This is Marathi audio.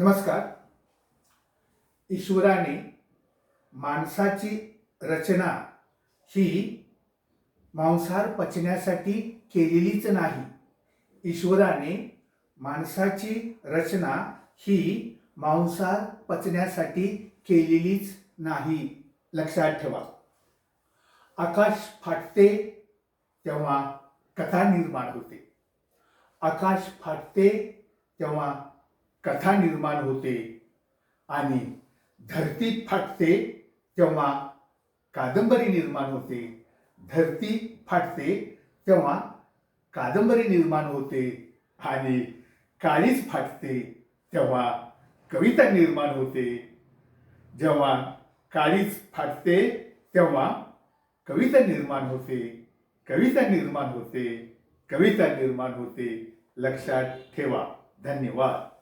नमस्कार. ईश्वराने माणसाची रचना ही मांसाहार पचण्यासाठी केलेलीच नाही. ईश्वराने माणसाची रचना ही मांसाहार पचण्यासाठी केलेलीच नाही. लक्षात ठेवा. आकाश फाटते तेव्हा कथा निर्माण होते. आकाश फाटते तेव्हा कथा निर्माण होते आणि धरती फाटते तेव्हा कादंबरी निर्माण होते. धरती फाटते तेव्हा कादंबरी निर्माण होते आणि काळीच फाटते तेव्हा कविता निर्माण होते. जेव्हा काळीच फाटते तेव्हा कविता निर्माण होते. कविता निर्माण होते. कविता निर्माण होते. लक्षात ठेवा. धन्यवाद.